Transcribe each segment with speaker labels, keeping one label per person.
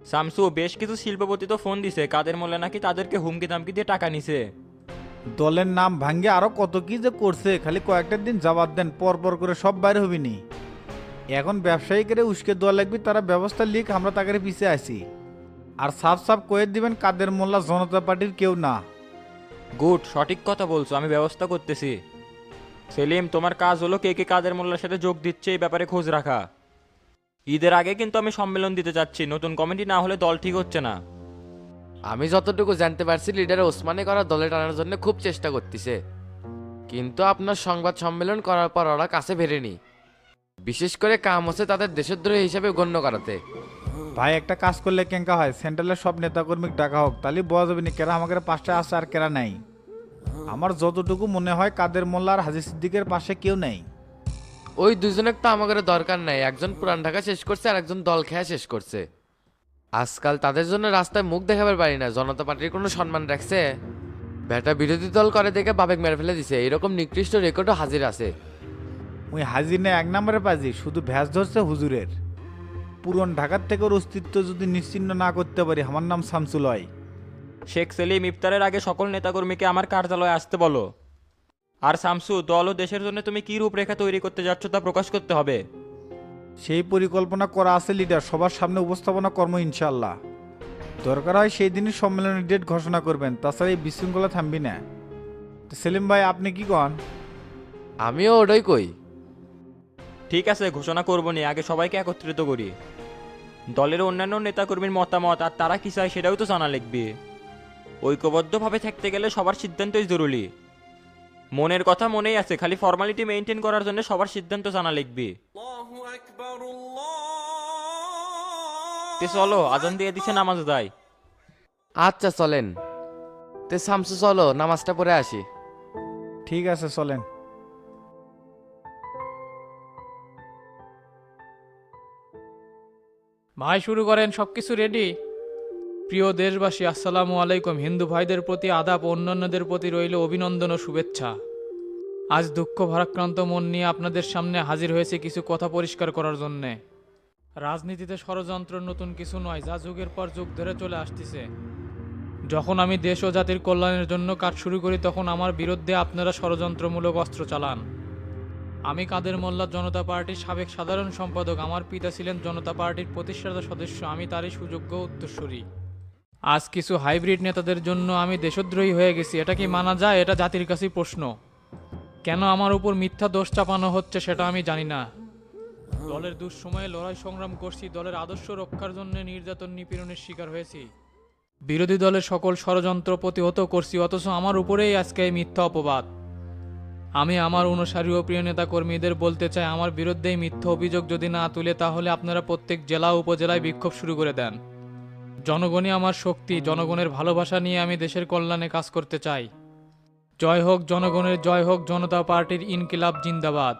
Speaker 1: শামসু বেশ কিছু শিল্পপতি তো ফোন দিছে কাদের মোল্লা নাকি তাদেরকে হুমকি দামকি দিয়ে টাকা নিছে?
Speaker 2: দলের নাম ভাঙ্গে আরও কত কি যে করছে খালি কয়েকটা দিন জবাব দেন পর পর করে সব বাইরে হবিনি। এখন ব্যবসায়ীকে উস্কে দেওয়া লাগবে তারা ব্যবস্থা লিখ আমরা তাকে পিছে আসি আর সাফ সাফ কয়ে দিবেন কাদের মোল্লা জনতা পার্টির কেউ না।
Speaker 1: গুড সঠিক কথা বলছো আমি ব্যবস্থা করতেছি। সেলিম তোমার কাজ হলো কে কে কাদের মোল্লার সাথে যোগ দিচ্ছে এই ব্যাপারে খোঁজ রাখা। ঈদের আগে কিন্তু আমি সম্মেলন দিতে চাচ্ছি নতুন কমিটি না হলে দল ঠিক হচ্ছে না।
Speaker 3: আমি যতটুকু জানতে পারছি লিডার ওসমানে করা দলে টানার জন্য খুব চেষ্টা করতেছে। কিন্তু আপনার সংবাদ সম্মেলন করার পর ওরা কাছে ফেরেনি। বিশেষ করে কাম হচ্ছে তাদের দেশদ্রোহী হিসেবে গণ্য করাতে।
Speaker 2: ভাই একটা কাজ করলে কেঙ্কা হয়? সেন্ট্রালের সব নেতাকর্মী ডাকা হোক তাহলে বোঝা যাবে না কেরা আমাকে পাঁচটা আছে আর কেরা নাই। আমার যতটুকু মনে হয় কাদের মোল্লা আর হাজি সিদ্দিকের পাশে কেউ নেই।
Speaker 3: ওই দুজনের তো আমাদের দরকার নাই। একজন পুরান ঢাকা শেষ করছে আর একজন দল খেয়া শেষ করছে। আজকাল তাদের জন্য রাস্তায় মুখ দেখাবার পারি না জনতা পার্টির কোনো সম্মান রাখছে। বেটা বিরোধী দল করে দেখে বাবেক মেরে ফেলে দিছে এরকম নিকৃষ্ট রেকর্ডও হাজির আছে।
Speaker 2: ওই হাজির নেই এক নম্বরে পাজি শুধু ভ্যাস ধরছে হুজুরের। পুরন ঢাকার থেকে ওর অস্তিত্ব যদি নিশ্চিন্ন না করতে পারি আমার নাম শামসুল হয়।
Speaker 1: শেখ সেলিম ইফতারের আগে সকল নেতাকর্মীকে আমার কার্যালয়ে আসতে বলো। আর শামসু দল ও দেশের জন্য তুমি কি রূপরেখা তৈরি করতে যাচ্ছ তা প্রকাশ করতে হবে।
Speaker 2: সেই পরিকল্পনা করা আছে লিডার সবার সামনে উপস্থাপনা কর্ম ইনশাল্লাহ দরকার হয় সেই দিনই সম্মেলনের ডেট ঘোষণা করবেন তাছাড়া এই বিশৃঙ্খলা থামবি না। তো সেলিম ভাই আপনি কি কন?
Speaker 3: আমিও ওটাই কই।
Speaker 1: ঠিক আছে ঘোষণা করব নি আগে সবাইকে একত্রিত করি। দলের অন্যান্য নেতাকর্মীর মতামত আর তারা কি চায় সেটাও তো জানা লিখবে ঐক্যবদ্ধভাবে থাকতে গেলে সবার সিদ্ধান্তই জরুরি। মনের কথা মনেই আছে খালি ফর্মালিটি মেনটেন করার জন্য সবার সিদ্ধান্ত জানা লিখবি। তে চলো আজান দিয়ে দিছে নামাজ দায়
Speaker 3: আচ্ছা চলেন। তে শামসু চলো নামাজটা পড়ে আসি।
Speaker 2: ঠিক আছে চলেন।
Speaker 4: ভাই শুরু করেন সব কিছু রেডি প্রিয় দেশবাসী, আসসালামু আলাইকুম। হিন্দু ভাইদের প্রতি আদাব, অন্যান্যদের প্রতি রইল অভিনন্দন ও শুভেচ্ছা। আজ দুঃখ, ভারাক্রান্ত মন নিয়ে আপনাদের সামনে হাজির হয়েছে কিছু কথা পরিষ্কার করার জন্যে। রাজনীতিতে ষড়যন্ত্র নতুন কিছু নয়, যা যুগের পর যুগ ধরে চলে আসতেছে। যখন আমি দেশ ও জাতির কল্যাণের জন্য কাজ শুরু করি, তখন আমার বিরুদ্ধে আপনারা ষড়যন্ত্রমূলক অস্ত্র চালান। আমি কাদের মোল্লা জনতা পার্টির সাবেক সাধারণ সম্পাদক, আমার পিতা ছিলেন জনতা পার্টির প্রতিষ্ঠাতা সদস্য, আমি তারই সুযোগ্য উত্তরসূরি। আজ কিছু হাইব্রিড নেতাদের জন্য আমি দেশদ্রোহী হয়ে গেছি। এটা কি মানা যায়? এটা জাতির কাছেই প্রশ্ন। কেন আমার উপর মিথ্যা দোষ চাপানো হচ্ছে সেটা আমি জানি না। দলের দুঃসময়ে লড়াই সংগ্রাম করছি, দলের আদর্শ রক্ষার জন্য নির্যাতন নিপীড়নের শিকার হয়েছি। বিরোধী দলের সকল ষড়যন্ত্র প্রতিহত করছি, অথচ আমার উপরেই আজকে এই মিথ্যা অপবাদ। আমি আমার অনুসারী ও প্রিয় নেতা কর্মীদের বলতে চাই, আমার বিরুদ্ধেই মিথ্যা অভিযোগ যদি না তুলে, তাহলে আপনারা প্রত্যেক জেলা উপজেলায় বিক্ষোভ শুরু করে দেন। জনগণই আমার শক্তি জনগণের ভালোবাসা নিয়ে আমি দেশের কল্যাণে কাজ করতে চাই। জয় হোক জনগণের জয় হোক জনতা পার্টির ইনকিলাব জিন্দাবাদ।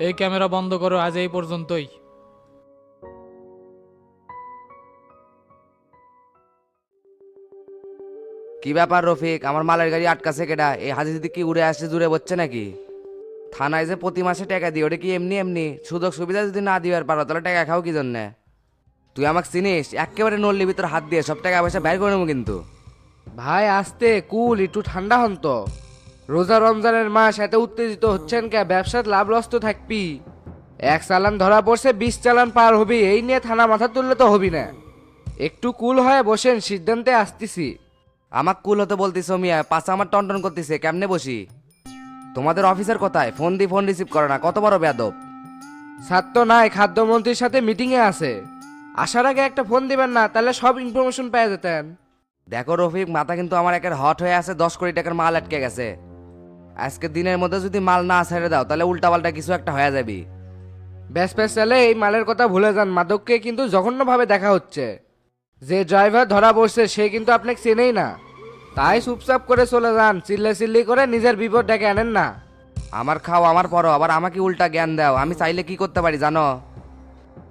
Speaker 4: এই ক্যামেরা বন্ধ করো আজ এই পর্যন্তই।
Speaker 5: কি ব্যাপার রফিক? আমার মালের গাড়ি আটকাছে কেডা? এই হাজি দিদি কি উড়ে আসছে জুড়ে বচ্ছে নাকি? থানায় যে প্রতি মাসে টাকা দিই ওটা কি এমনি এমনি? সুযোগ সুবিধা যদি না দিবার পারো তাহলে টাকা খাও কি জন্যে? তুই আমাকে চিনিস? একেবারে নল্লি ভিতর হাত দিয়ে সব টাকা পয়সা বের করে নেব কিন্তু।
Speaker 6: ভাই আসতে কুল একটু ঠান্ডা হন তো। রোজা রমজানের মাস এত উত্তেজিত হচ্ছেন কে? ব্যবসার লাভ লস তো থাকবি। এক চালান ধরা পড়ছে বিশ চালান পার হবি। এই নিয়ে থানা মাথা তুললে তো হবি না। একটু কুল হয়ে বসেন সিদ্ধান্তে আসতেছি।
Speaker 5: আমাক কুল হতে বলতিস মিয়া পাশে আমার টনটন করতেছে কেমনে বসি? তোমাদের অফিসার কোথায় ফোন দি ফোন রিসিভ করে না কত বড় বেয়াদব।
Speaker 6: ছাত্র নাই খাদ্যমন্ত্রীর সাথে মিটিংয়ে আছে। আসার আগে একটা ফোন দিবেন না তাহলে সব ইনফরমেশন পেয়ে যেতেন।
Speaker 5: দেখো রফিক মাথা কিন্তু আমার একের হট হয়ে আছে দশ কোটি টাকার মাল আটকে গেছে। আজকে দিনের মধ্যে যদি মাল না ছেড়ে দাও তাহলে উল্টাপাল্টা কিছু একটা হয়ে যাবি।
Speaker 6: ব্যাস ব্যাস চালে এই মালের কথা ভুলে যান। মাদককে কিন্তু জঘন্যভাবে দেখা হচ্ছে। যে ড্রাইভার ধরা পড়ছে সে কিন্তু আপনাকে চেনেই না। তাই চুপচাপ করে চলে যান চিল্লে চিল্লি করে নিজের বিপদ ডেকে আনেন না।
Speaker 5: আমার খাও আমার পরো আবার আমাকে উল্টা জ্ঞান দাও। আমি চাইলে কি করতে পারি জানো?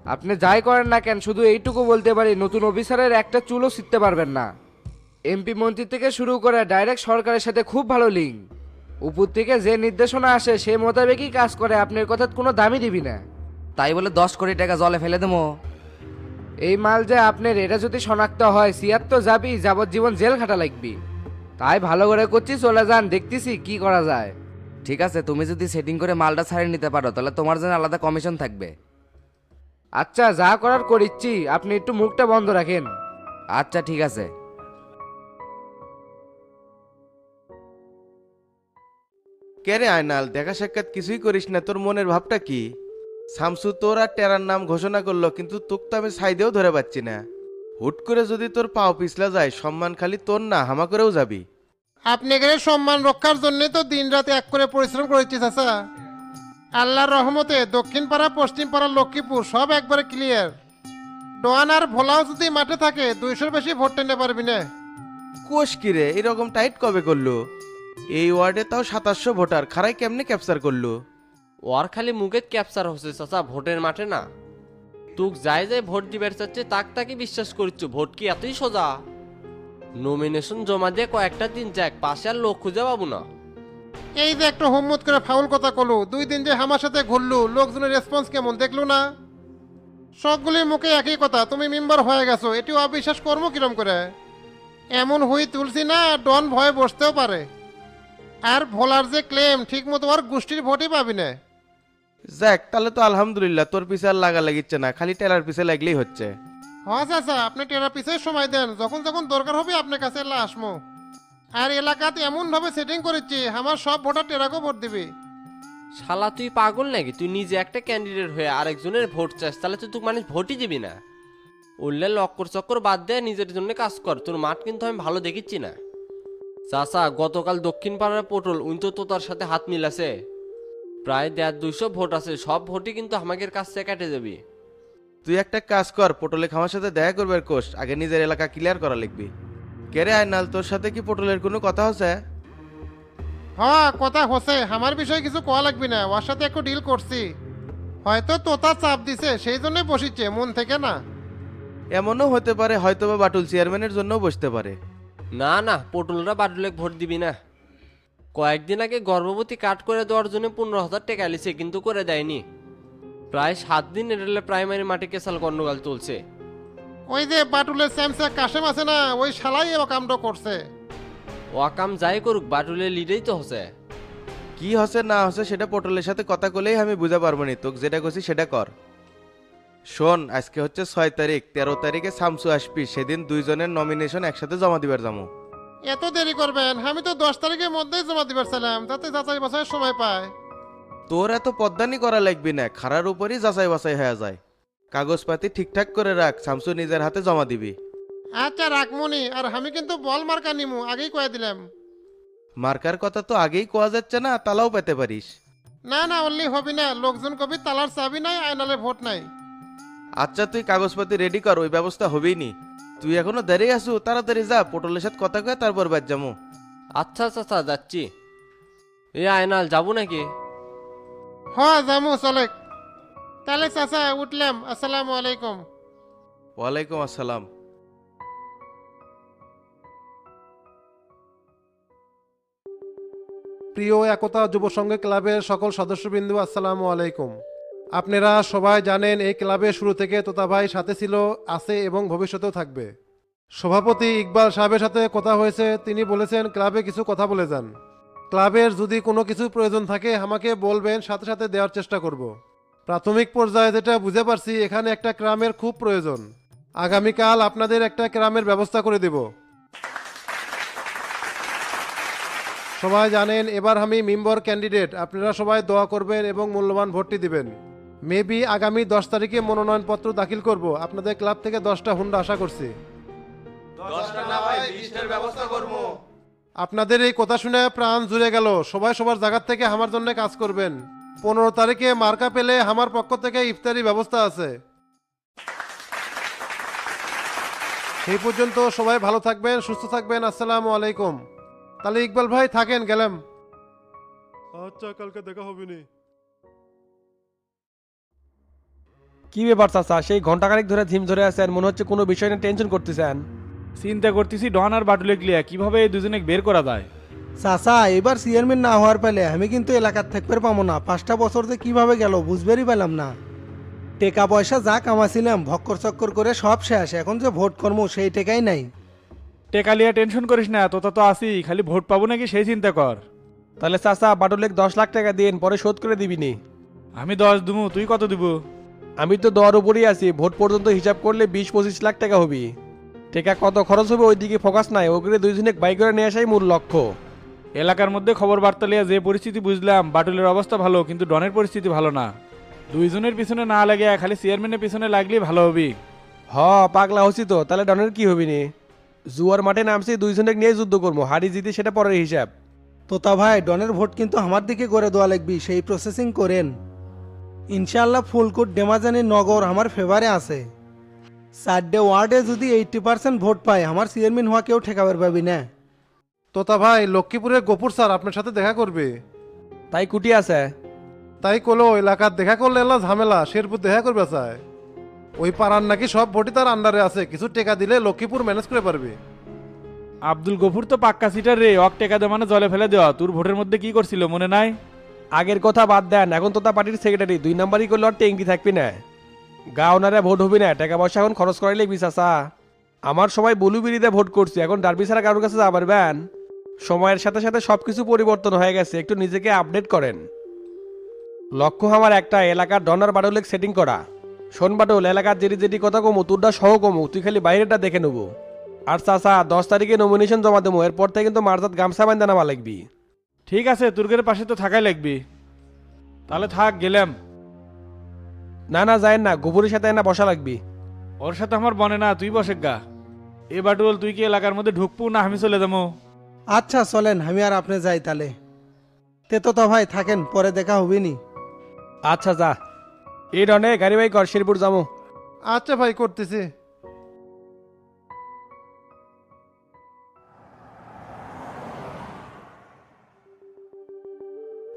Speaker 6: আপনি যাই করেন না কেন শুধু এইটুকু বলতে পারি নতুন অফিসারের একটা চুলও শিখতে পারবেন না। এমপি মন্ত্রী থেকে শুরু করে ডাইরেক্ট সরকারের সাথে খুব ভালো লিঙ্ক উপর থেকে যে নির্দেশনা আসে সে মোতাবেকই কাজ করে আপনার কথা কোনো দামই দিবি না।
Speaker 5: তাই বলে দশ কোটি টাকা জলে ফেলে দেবো।
Speaker 6: এই মাল যে আপনার এটা যদি শনাক্ত হয় সিয়ার তো যাবি যাবজ্জীবন জেল খাটা লাগবি। তাই ভালো করে করছি চলে যান দেখতেছি কি করা যায়।
Speaker 5: ঠিক আছে তুমি যদি সেটিং করে মালটা ছাড়িয়ে নিতে পারো তাহলে তোমার জন্য আলাদা কমিশন থাকবে।
Speaker 6: আচ্ছা যা করার করিচ্ছি। আপনি একটু মুখটা বন্ধ রাখেন।
Speaker 5: আচ্ছা ঠিক আছে।
Speaker 7: কে রে আয়নাল দেখা সাক্ষাৎ কিছুই করিস না তোর মনের ভাবটা কি? শামসু তোর আর টেরার নাম ঘোষণা করল কিন্তু তোকে তো আমি সাইদেও ধরে পাচ্ছি না। হুট করে যদি তোর পাও পিছলা যায় সম্মান খালি তোর না হামা করেও যাবি।
Speaker 8: আপনি এখানে সম্মান রক্ষার জন্যই তো দিন রাত এক করে পরিশ্রম করেছি চাচা। আল্লাহর রহমতে দক্ষিণ পাড়া পশ্চিম পাড়া লক্ষ্মীপুর সব একবারে ক্লিয়ার ডোয়ান আর ভোলাও যদি মাঠে থাকে দুইশোর বেশি ভোট টেনে পারবি না।
Speaker 7: কোষ কি রে? এরকম টাইট কবে করল? এই ওয়ার্ডে তাও সাতাশশো ভোটার খারাই কেমনে ক্যাপচার করল?
Speaker 9: ওর খালি মুখে ক্যাপচার হচ্ছে চাচা ভোটের মাঠে না। তুক যাই যাই ভোট দিবার চাচ্ছে তাক তাকে বিশ্বাস করছ ভোট কি এতই সোজা? নমিনেশন জমা দিয়ে কয়েকটা দিন যাক পাশে আর লোক খুঁজে পাবো না।
Speaker 8: এই যে একটা হোমমত করে ফাউল কথা কলু দুই দিন যে আমার সাথে ঘুরলু লোকজনের রেসপন্স কেমন দেখল না? সবগুলির মুখে একই কথা তুমি মেম্বার হয়ে গেছো এটিও অবিশ্বাস কর্ম কিরম করে? এমন হই তুলসি না ডন ভয়ে বসতেও পারে। আর ভোলার যে ক্লেম ঠিক মতো আর গোষ্ঠীর ভোটই পাবি না।
Speaker 7: যাক তাহলে তো আলহামদুলিল্লাহ তোর পিছে আর লাগা লাগিচ্ছে না খালি টেরার পিছে লাগলেই হচ্ছে।
Speaker 8: হ্যাঁ চাচা আপনি টেরা পিছে সময় দেন যখন যখন দরকার হবে আপনার কাছে এলা আসমো। আর এলাকাতে এমন ভাবে সেটিং করেছি আমার সব ভোটার টেরাকেও ভোট দিবি।
Speaker 9: শালা তুই পাগল নাকি? তুই নিজে একটা ক্যান্ডিডেট হয়ে আরেকজনের ভোট চাস তাহলে তো তুই মানুষ ভোটই দিবি না। উল্লে লক্কর চক্কর বাদ দে নিজের জন্য কাজ কর তোর মাঠ কিন্তু আমি ভালো দেখিচ্ছি না। চাচা গতকাল দক্ষিণ পাড়ার পটল উনি তো তোতার সাথে হাত মিলাছে। প্রায় দেড় দুইশো ভোট আছে সব ভোটই কিন্তু আমাদের কাছ থেকে কেটে যাবি।
Speaker 7: তুই একটা কাজ কর পটলে খামার সাথে দেখা করবে কোষ আগে নিজের এলাকা ক্লিয়ার করা লিখবি। কে রে আয়নাল তোর সাথে কি পটলের কোনো কথা হচ্ছে?
Speaker 8: হ্যাঁ কথা হচ্ছে। আমার বিষয়ে কিছু কোয়া লাগবি না। ওর সাথে একটু ডিল করছি। হয়তো তোতা চাপ দিছে সেই জন্য বসিচ্ছে মন থেকে না।
Speaker 7: এমনও হতে পারে হয়তোবা বাটুল চেয়ারম্যানের জন্যও বসতে পারে।
Speaker 9: না না পটলরা বাটুলে ভোট দিবি না। কয়েকদিন আগে গর্ভবতী কাট করে দেওয়ার জন্য পনেরো হাজার টাকা লিছে কিন্তু করে দেয়নি। প্রায় সাত দিন এরলে প্রাইমারি মাঠে কেসাল গন্ডগোল চলছে।
Speaker 8: ওই যে বাটুলের স্যামসা কাশেম আছে না ওই শালাই এ কামটা করছে।
Speaker 9: ওয়াকাম যাই করুক বাটুলে লিডেই তো হচ্ছে
Speaker 7: কি হচ্ছে না হচ্ছে সেটা পটলের সাথে কথা কলেই আমি বুঝা পারব নি তোকে যেটা করছি সেটা কর। শোন আজকে হচ্ছে ছয় তারিখ তেরো তারিখে সামসু আসবি সেদিন দুইজনের নমিনেশন একসাথে জমা দিবার যাব
Speaker 8: এত দেরি করবেন আমি তো দশ তারিখের মধ্যেই জমা দিবার ছিলাম তাতে যাচাই বাছাই সময় পায়।
Speaker 7: তোর এত পদ্মানি করা লাগবি না খারার উপরই যাচাই বাছাই হয়ে যায়। কাগজপাতি ঠিকঠাক করে রাখ শামসু নিজের হাতে জমা দিবি।
Speaker 8: আচ্ছা রাখমনি আর আমি কিন্তু বল মার্কা নিমু আগেই কয়ে দিলাম।
Speaker 7: মার্কার কথা তো আগেই কোয়া যাচ্ছে না তালাও পেতে পারিস।
Speaker 8: না না অনলি হবি না লোকজন কবি তালার চাবি নাই আয়নালে ভোট নাই।
Speaker 7: আচ্ছা তুই কাগজপাতি রেডি কর ওই ব্যবস্থা হবেই নি। তুই এখনও দাঁড়িয়ে আসু তাড়াতাড়ি যা পটলের সাথে কথা কয়ে তারপর বাদ যাব
Speaker 9: আচ্ছা আচ্ছা আচ্ছা যাচ্ছি। এ আয়নাল যাব নাকি?
Speaker 8: হ্যাঁ জামু চলে তাহলে চাচা উঠলাম। আসসালামু আলাইকুম।
Speaker 7: ওয়ালাইকুম আসসালাম।
Speaker 10: প্রিয় একতা যুব সংঘ ক্লাবের সকল সদস্যবৃন্দু আসসালামু আলাইকুম। আপনারা সবাই জানেন এই ক্লাবে শুরু থেকে তোতাভাই সাথে ছিল আছে এবং ভবিষ্যতেও থাকবে। সভাপতি ইকবাল সাহেবের সাথে কথা হয়েছে। তিনি বলেছেন ক্লাবে কিছু কথা বলে যান। ক্লাবের যদি কোনো কিছু প্রয়োজন থাকে আমাকে বলবেন সাথে সাথে দেওয়ার চেষ্টা করব। প্রাথমিক পর্যায়ে যেটা বুঝে পারছি এখানে একটা ক্রামের খুব প্রয়োজন। আগামীকাল আপনাদের একটা ক্রামের ব্যবস্থা করে দেব। সবাই জানেন এবার আমি মেম্বার ক্যান্ডিডেট আপনারা সবাই দোয়া করবেন এবং মূল্যবান ভোটটি দিবেন। মেবি আগামী দশ তারিখে মনোনয়নপত্র দাখিল করব। আপনাদের ক্লাব থেকে দশটা হুন্ডা আশা করছি। আপনাদের এই কথা শুনে প্রাণ জুড়ে গেল। সবাই সবার জায়গার থেকে আমার জন্য কাজ করবেন। পনেরো তারিখে মার্কা পেলে আমার পক্ষ থেকে ইফতারি ব্যবস্থা আছে। সেই পর্যন্ত সবাই ভালো থাকবেন সুস্থ থাকবেন আসসালামু আলাইকুম। তাহলে ইকবাল ভাই থাকেন গেলাম। আচ্ছা কালকে দেখা হবে নি
Speaker 11: কি ব্যাপার চাচা সেই ঘন্টাখানেক ধরে থিম ধরে আছেন মনে হচ্ছে কোনো বিষয় নিয়ে টেনশন করতেছেন?
Speaker 12: চিন্তা করতেছি ডন আর বাটুলে ক্লিয়া কীভাবে এই দুজনে বের করা যায়?
Speaker 13: চাচা এবার চেয়ারম্যান না হওয়ার পেলে আমি কিন্তু এলাকার থাকতে পাবো না। পাঁচটা বছর যে কীভাবে গেল বুঝবেরই পেলাম না। টেকা পয়সা যা কামাছিলাম ভক্কর চক্কর করে সব শেষ। এখন যে ভোট কর্ম সেই টেকাই নাই।
Speaker 12: টেকা লিয়া টেনশন করিস না তোতা তো আসি খালি ভোট পাবো নাকি সেই চিন্তা কর।
Speaker 11: তাহলে চাচা বাটুলেক দশ লাখ টাকা দিন পরে শোধ করে দিবিনি
Speaker 12: আমি দশ দুমু তুই কত দিব?
Speaker 11: আমি তো দর উপরেই আছি ভোট পর্যন্ত হিসাব করলে বিশ পঁচিশ লাখ টাকা হবি। টাকা কত খরচ হবে ওই দিকে ফোকাস নাই ওগুলো দুইজনে বাইক করে নিয়ে আসাই মূল লক্ষ্য।
Speaker 12: এলাকার মধ্যে খবর বার্তা লিয়া যে পরিস্থিতি বুঝলাম বাটুলের অবস্থা ভালো কিন্তু ডনের পরিস্থিতি ভালো না। দুইজনের পিছনে না লাগে খালি চেয়ারম্যানের পিছনে লাগলেই ভালো হবি।
Speaker 11: হ পাগলা হচ্ছি তো তাহলে ডনের কি হবি নি? জুয়ার মাঠে নামছি দুইজনে নিয়ে যুদ্ধ করব হারি জিতি সেটা পরের হিসাব।
Speaker 13: তোতা ভাই ডনের ভোট কিন্তু আমার দিকে করে দেওয়া লাগবি সেই প্রসেসিং করেন। ইনশাল্লাহ ফুলকুট ডেমাজানি নগর আমার ফেভারে আছে। চারটে ওয়ার্ডে যদি এইটটি পার্সেন্ট ভোট পায় আমার চেয়ারম্যান হওয়া কেউ ঠেকাবার পাবি না।
Speaker 10: তোতা ভাই লক্ষ্মীপুরের গোপুর স্যার আপনার সাথে দেখা করবে।
Speaker 11: তাই কুটি আছে?
Speaker 10: তাই কলো এলাকার দেখা করলে এলা ঝামেলা শেরপুর দেখা করবে চায় ওই পাড়ার নাকি সব ভোটই তার আন্ডারে আছে কিছু টেকা দিলে লক্ষ্মীপুর ম্যানেজ করে পারবে।
Speaker 12: আব্দুল গফুর তো পাক্কা সিটার রে অক টেকা দে মানে জলে ফেলে দেওয়া। তোর ভোটের মধ্যে কি করছিল মনে নাই?
Speaker 11: আগের কথা বাদ দেন এখন তো তা পার্টির সেক্রেটারি দুই নাম্বারই করলে আর টেঙ্কি থাকবি না। গা ওনারা ভোট হবি না টাকা পয়সা এখন খরচ করাইলে বিশাসা আমার সবাই বলু বিড়িতে ভোট করছি এখন ডারবি ছাড়া কারোর কাছে যাবার ব্যান। সময়ের সাথে সাথে সব কিছু পরিবর্তন হয়ে গেছে। একটু নিজেকে আপডেট করেন। লক্ষ্য আমার একটা এলাকার ডনার বাডলেক সেটিং করা। শোন বাডল এলাকার যেটি যেটি কথা কমু তোরটা সহ কমু তুই খালি বাইরেটা দেখে নেব। আর চাচা দশ তারিখে নমিনেশন জমা দেবো এরপর থেকে কিন্তু মার্জাত গামছা বান্ধা নামা লাগবি।
Speaker 12: ঠিক আছে তুর্গের পাশে তো থাকাই লাগবি। তাহলে থাক গেলাম।
Speaker 11: না না যায় না গোবরের সাথে না বসা লাগবি।
Speaker 12: ওর সাথে আমার বনে না তুই বসে গা। এ বাটুল তুই কি এলাকার মধ্যে ঢুকবো না আমি চলে যাব?
Speaker 13: আচ্ছা চলেন আমি আর আপনি যাই তাহলে। তে ভাই থাকেন পরে দেখা হবে নি
Speaker 11: আচ্ছা যা। এই ডনে গাড়ি বাই কর শেরপুর যাব।
Speaker 10: আচ্ছা ভাই করতেছি।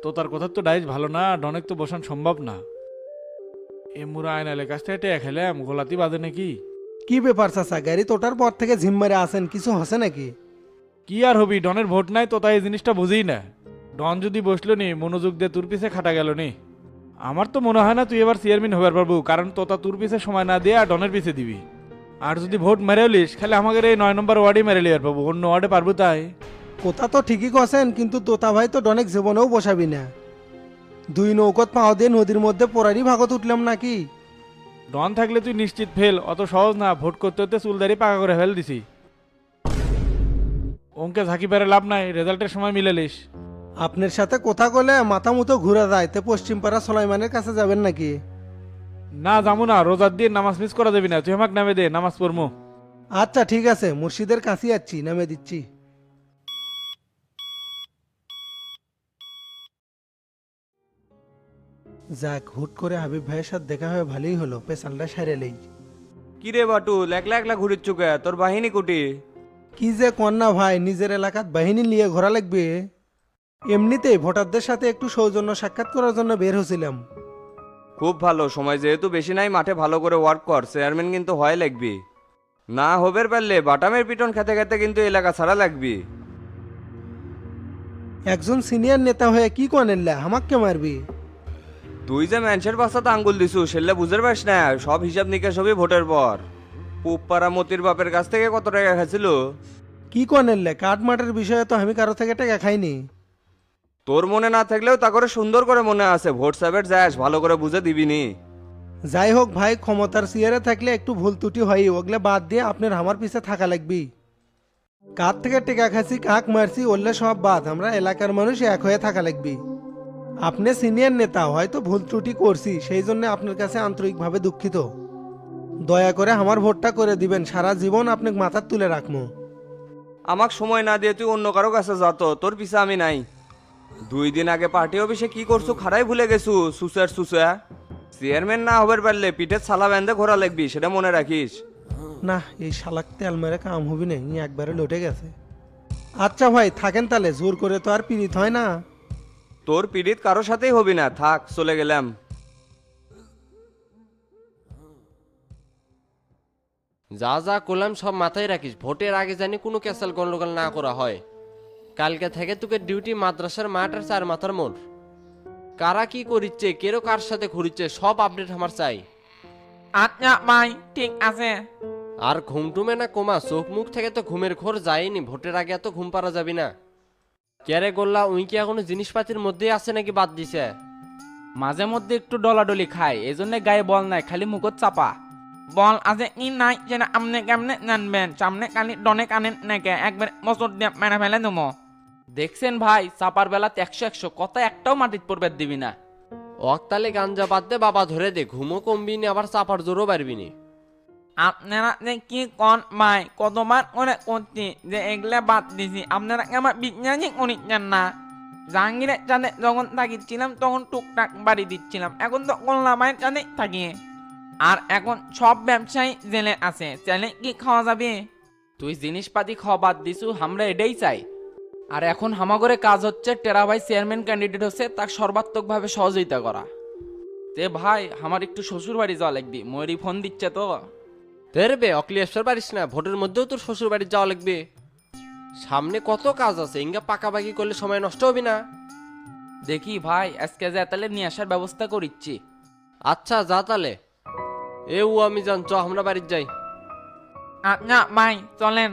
Speaker 12: তো তার কথা তো ডাইজ ভালো না ডনেক তো বসান সম্ভব না। এ মুরা আয়নালের কাছ থেকে টেয়া খেলাম গোলাতি বাদে নাকি?
Speaker 13: কি ব্যাপার চাচা? গাড়ি তোটার পর থেকে ঝিম মেরে আসেন কিছু হসে নাকি?
Speaker 12: কি আর হবি? ডনের ভোট নাই তো তাই এই জিনিসটা বুঝেই না। ডন যদি বসল নি মনোযোগ দিয়ে তোর পিছে খাটা গেল নি। আমার তো মনে হয় না তুই এবার চেয়ারম্যান হবার পারব কারণ তোতা তোর পিছে সময় না দিয়ে আর ডনের পিছে দিবি। আর যদি ভোট মেরেও লিস খালি আমাদের এই নয় নম্বর ওয়ার্ডে মেরে লিয়ার পাবো অন্য ওয়ার্ডে পারব তাই।
Speaker 13: কথা তো ঠিকই কছেন কিন্তু তোতা ভাই তো ডনেক জীবনেও বসাবি না। দুই নৌকত পাও দিয়ে নদীর মধ্যে পড়ারই ভাগত উঠলাম নাকি?
Speaker 12: ডন থাকলে তুই নিশ্চিত ফেল অত সহজ না ভোট করতে করতে চুলদারি পাকা করে ফেল দিছি। অঙ্কে ঝাঁকি পেরে লাভ নাই রেজাল্টের সময় মিলে লিস
Speaker 13: আপনার সাথে কথা কলে মাথা মতো ঘুরে যায় তে পশ্চিম পাড়া সোলাইমানের কাছে যাবেন নাকি?
Speaker 12: না যাব না রোজার দিয়ে নামাজ মিস করা যাবি না তুই আমাকে নামে দে নামাজ পড়মু।
Speaker 13: আচ্ছা ঠিক আছে মুর্শিদের কাছে যাচ্ছি নামে দিচ্ছি। যাক হুট করে হাবিব ভাইয়ের সাথে দেখা হয়ে ভালোই হলো পেশালটা সারেলেই
Speaker 14: কিরে বাটুল একলা একলা ঘুরির চুকে তোর বাহিনী কুটি।
Speaker 13: কি যে কন্যা ভাই নিজের এলাকাত বাহিনী নিয়ে ঘোরা লাগবে। এমনিতেই ভোটারদের সাথে একটু সৌজন্য সাক্ষাৎ করার জন্য বের হয়েছিলাম।
Speaker 14: খুব ভালো সময় যেহেতু বেশি নাই মাঠে ভালো করে ওয়ার্ক কর চেয়ারম্যান কিন্তু হয় লাগবি। না হবের পারলে বাটামের পিটন খেতে খেতে কিন্তু এলাকা ছাড়া লাগবি।
Speaker 13: একজন সিনিয়র নেতা হয়ে কি কনেল্লা আমাকে মারবি।
Speaker 14: তুই যে ম্যানসের বাসাতে আঙ্গুল দিছু সেলে বুঝতে পারিস না সব হিসাব নিকাশ হবে ভোটের পর। পুপ্পারা মতির বাপের কাছ থেকে কত টাকা খাইছিল?
Speaker 13: কি কাঠ মাঠের বিষয়ে তো আমি কারও থেকে টাকা খাইনি।
Speaker 14: তোর মনে না থাকলেও তা করে সুন্দর করে মনে আছে। ভোট সাবের যাস ভালো করে বুঝে দিবিনি।
Speaker 13: যাই হোক ভাই ক্ষমতার সিয়ারে থাকলে একটু ভুল ত্রুটি হয় ওগুলো বাদ দিয়ে আপনার আমার পিছে থাকা লাগবি। কার থেকে টেকা খাচ্ছি কাক মারছি ওরলে সব বাদ। আমরা এলাকার মানুষ এক হয়ে থাকা লাগবি। আপনি সিনিয়র নেতা হয়তো ভুল ত্রুটি করছি সেই জন্য আপনার কাছে আন্তরিকভাবে দুঃখিত। দয়া করে আমার ভোটটা করে দিবেন সারা জীবন আপনাকে মাথার তুলে রাখব।
Speaker 14: আমাক সময় না দিয়ে তুই অন্য কারও কাছে যত তোর পিছে আমি নাই। দুই দিন আগে পার্টি অফিসে কি করছ খারাই ভুলে গেছু সুসের সুসে চেয়ারম্যান না হবার পারলে পিঠের ছালা বেঁধে ঘোরা লাগবি সেটা মনে রাখিস।
Speaker 13: না এই শালাক তেল মেরে কাম হবি না একবারে লটে গেছে। আচ্ছা ভাই থাকেন তাহলে জোর করে তো আর পীড়িত হয় না।
Speaker 14: তোর পীড়িত কারোর সাথেই হবি না থাক চলে গেলাম।
Speaker 9: যা যা করলাম সব মাথায় রাখিস। ভোটের আগে জানি কোনো ক্যাসাল গন্ডগোল না করা হয়। কালকে থেকে তোকে ডিউটি মাদ্রাসার মাঠ আর চার মাথার মোড়। কারা কি করিচ্ছে কেরো কার সাথে ঘুরিচ্ছে সব আপডেট আমার চাই।
Speaker 14: আচ্ছা ভাই ঠিক আছে।
Speaker 9: আর ঘুমটুমে না কমা চোখ মুখ থেকে তো ঘুমের ঘোর যায়নি ভোটের আগে এত ঘুম পারা যাবি না। কেরে গোল্লা উই কি এখনও জিনিসপাতির মধ্যেই আছে নাকি বাদ দিছে?
Speaker 14: মাঝে মধ্যে একটু ডলাডলি খায় এই জন্য গায়ে বল নাই খালি মুখত চাপা। বল আছে কি নাই যেটা আপনি কেমনে জানবেন সামনে কানি ডনে কানেন নাকি একবার বছর দিয়ে মেরে ফেলে দেবো দেখছেন ভাই চাপার বেলা একশো একশো কথা একটাও মাটির পড়বে দিবি না।
Speaker 9: অকতালে গাঞ্জা বাদ দে বাবা ধরে দে ঘুমো কমবি নি আবার চাপার জোরও পারবি নি।
Speaker 14: আপনারা যে কি কন ভাই কতবার করে করছি যে এগুলা বাদ দিছি আপনারা কি আমার বিজ্ঞানী করিচ্ছেন না। জাহাঙ্গীরের চাঁদে যখন থাকিছিলাম তখন টুকটাক বাড়ি দিচ্ছিলাম এখন তো কল্যাণের চাঁদে থাকি। আর এখন সব ব্যবসায়ী জেলে আছে। চাইলে কি খাওয়া যাবে? তুই জিনিসপাতি খাওয়া বাদ দিছু আমরা এটাই চাই। আর এখন হামাগরে কাজ হচ্ছে টেরাভাই চেয়ারম্যান ক্যান্ডিডেট হচ্ছে তাকে সর্বাত্মকভাবে সহযোগিতা করা। তে ভাই আমার একটু শ্বশুর বাড়ি যাওয়া লাগবে ময়ূরী ফোন দিচ্ছে তো।
Speaker 9: তেরবে অক্লিয়েশ্বর পারিস না ভোটের মধ্যেও তোর শ্বশুর বাড়ি যাওয়া লাগবে। সামনে কত কাজ আছে ইঙ্গা পাকাপাকি করলে সময় নষ্ট হবে না।
Speaker 14: দেখি ভাই আজকে যা তাহলে নিয়ে আসার ব্যবস্থা করিচ্ছি।
Speaker 9: আচ্ছা যা তালে। এ ও আমি জান চ আমরা বাড়ির যাই।
Speaker 14: না মাই চলেন।